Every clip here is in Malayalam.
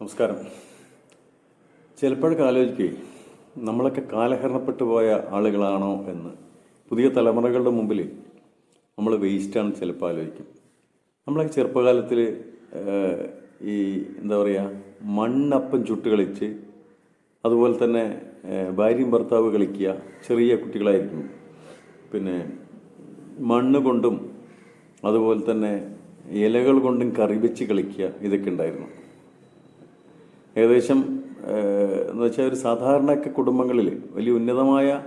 നമസ്കാരം. ചിലപ്പോഴൊക്കെ ആലോചിക്കുകയും നമ്മളൊക്കെ കാലഹരണപ്പെട്ടു പോയ ആളുകളാണോ എന്ന്. പുതിയ തലമുറകളുടെ മുമ്പിൽ നമ്മൾ വേസ്റ്റാണ് ചിലപ്പോൾ ആലോചിക്കും. നമ്മളൊക്കെ ചെറുപ്പകാലത്തിൽ ഈ എന്താ പറയുക മണ്ണപ്പം ചുട്ട് കളിച്ച് അതുപോലെ തന്നെ ഭാര്യയും ഭർത്താവ് കളിക്കുക ചെറിയ കുട്ടികളായിരിക്കും. പിന്നെ മണ്ണ് കൊണ്ടും അതുപോലെ തന്നെ ഇലകൾ കൊണ്ടും കറി വെച്ച് കളിക്കുക ഇതൊക്കെ ഉണ്ടായിരുന്നു. ഏകദേശം എന്ന് വെച്ചാൽ ഒരു സാധാരണ കുടുംബങ്ങളിൽ വലിയ ഉന്നതമായ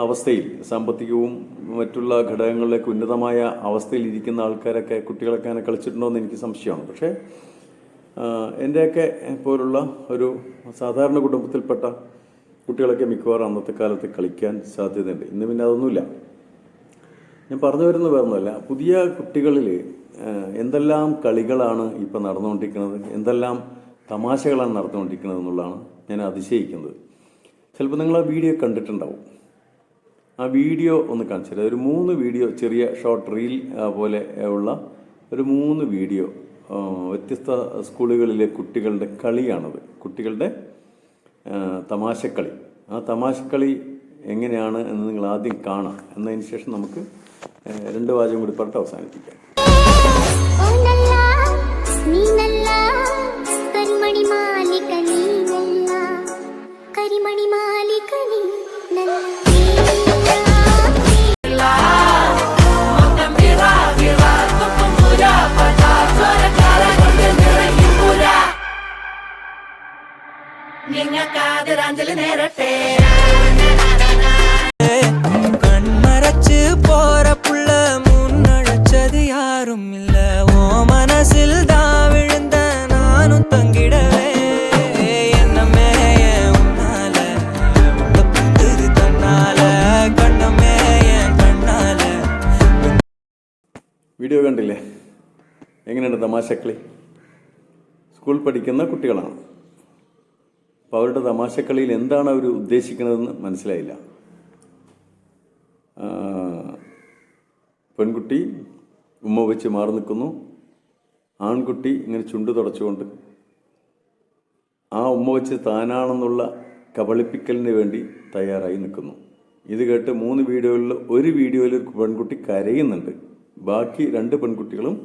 അവസ്ഥയിൽ സാമ്പത്തികവും മറ്റുള്ള ഘടകങ്ങളിലേക്ക് ഉന്നതമായ അവസ്ഥയിൽ ഇരിക്കുന്ന ആൾക്കാരൊക്കെ കുട്ടികളൊക്കെ അങ്ങനെ കളിച്ചിട്ടുണ്ടോ എന്ന് എനിക്ക് സംശയമാണ്. പക്ഷേ എന്റെയൊക്കെ പോലുള്ള ഒരു സാധാരണ കുടുംബത്തിൽപ്പെട്ട കുട്ടികളൊക്കെ മിക്കവാറും അന്നത്തെ കാലത്ത് കളിക്കാൻ സാധ്യതയുണ്ട്. ഇന്ന് പിന്നെ അതൊന്നുമില്ല. ഞാൻ പറഞ്ഞു വരുന്നത് വേറൊന്നുമല്ല. പുതിയ കുട്ടികളിൽ എന്തെല്ലാം കളികളാണ് ഇപ്പം നടന്നുകൊണ്ടിരിക്കുന്നത്? എന്തെല്ലാം തമാശകളാണ് നടന്നുകൊണ്ടിരിക്കുന്നത് എന്നുള്ളതാണ് ഞാൻ അതിശയിക്കുന്നത്. ചിലപ്പോൾ നിങ്ങൾ ആ വീഡിയോ കണ്ടിട്ടുണ്ടാവും. ആ വീഡിയോ ഒന്ന് കാണിച്ചു തരാം. ഒരു മൂന്ന് വീഡിയോ ചെറിയ ഷോർട്ട് റീൽ പോലെ ഉള്ള ഒരു മൂന്ന് വീഡിയോ വ്യത്യസ്ത സ്കൂളുകളിലെ കുട്ടികളുടെ കളിയാണത്. കുട്ടികളുടെ തമാശക്കളി. ആ തമാശക്കളി എങ്ങനെയാണ് എന്ന് നിങ്ങൾ ആദ്യം കാണാം. എന്നതിന് ശേഷം നമുക്ക് രണ്ട് വാചകം കൂടി പറഞ്ഞിട്ട് അവസാനിപ്പിക്കാം. ആദരാഞ്ജലി നേരട്ടെ. കൺമറച്ച് പോറ പുള്ള മുന്നഴച്ചത് യാറുമില്ല ഓ മനസ്സിൽ താ വിഴുന്ന നാനും തങ്കിടവേ വീഡിയോ കണ്ടില്ലേ? എങ്ങനെയുണ്ട് തമാശക്കളി? സ്കൂൾ പഠിക്കുന്ന കുട്ടികളാണ്? അപ്പോൾ അവരുടെ തമാശക്കളിയിൽ എന്താണ് അവർ ഉദ്ദേശിക്കുന്നതെന്ന് മനസ്സിലായില്ല. പെൺകുട്ടി ഉമ്മ വെച്ച് മാറി നിൽക്കുന്നു. ആൺകുട്ടി ഇങ്ങനെ ചുണ്ട് തുടച്ചുകൊണ്ട് ആ ഉമ്മ വെച്ച് താനാണെന്നുള്ള കബളിപ്പിക്കലിന് വേണ്ടി തയ്യാറായി നിൽക്കുന്നു. ഇത് കേട്ട് മൂന്ന് വീഡിയോകളിൽ ഒരു വീഡിയോയിൽ ഒരു പെൺകുട്ടി കരയുന്നുണ്ട്. ബാക്കി രണ്ട് പെൺകുട്ടികളും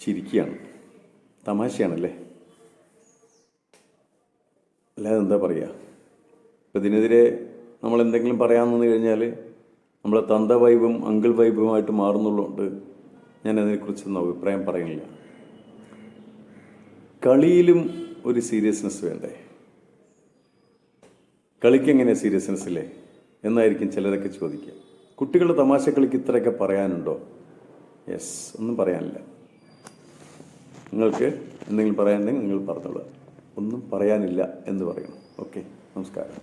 ചിരിക്കുകയാണ്. തമാശയാണല്ലേ? അല്ലാതെ എന്താ പറയുക ഇപ്പം ഇതിനെതിരെ നമ്മൾ എന്തെങ്കിലും പറയാമെന്ന് കഴിഞ്ഞാൽ നമ്മളെ തന്ത വൈബും അങ്കിൾ വൈബുമായിട്ട് മാറുന്നുള്ളതുകൊണ്ട് ഞാൻ അതിനെക്കുറിച്ചൊന്നും അഭിപ്രായം പറയുന്നില്ല. കളിയിലും ഒരു സീരിയസ്നെസ് വേണ്ടേ? കളിക്ക് എങ്ങനെ സീരിയസ്നെസ് ഇല്ലേ? എന്നായിരിക്കും ചിലരൊക്കെ ചോദിക്കുക. കുട്ടികളുടെ തമാശ കളിക്ക് ഇത്രയൊക്കെ പറയാനുണ്ടോ? യെസ് ഒന്നും പറയാനില്ല. നിങ്ങൾക്ക് എന്തെങ്കിലും പറയാനുണ്ടെങ്കിൽ നിങ്ങൾ പറഞ്ഞോളൂ. ഒന്നും പറയാനില്ല എന്ന് പറയണം. ഓക്കെ? നമസ്കാരം.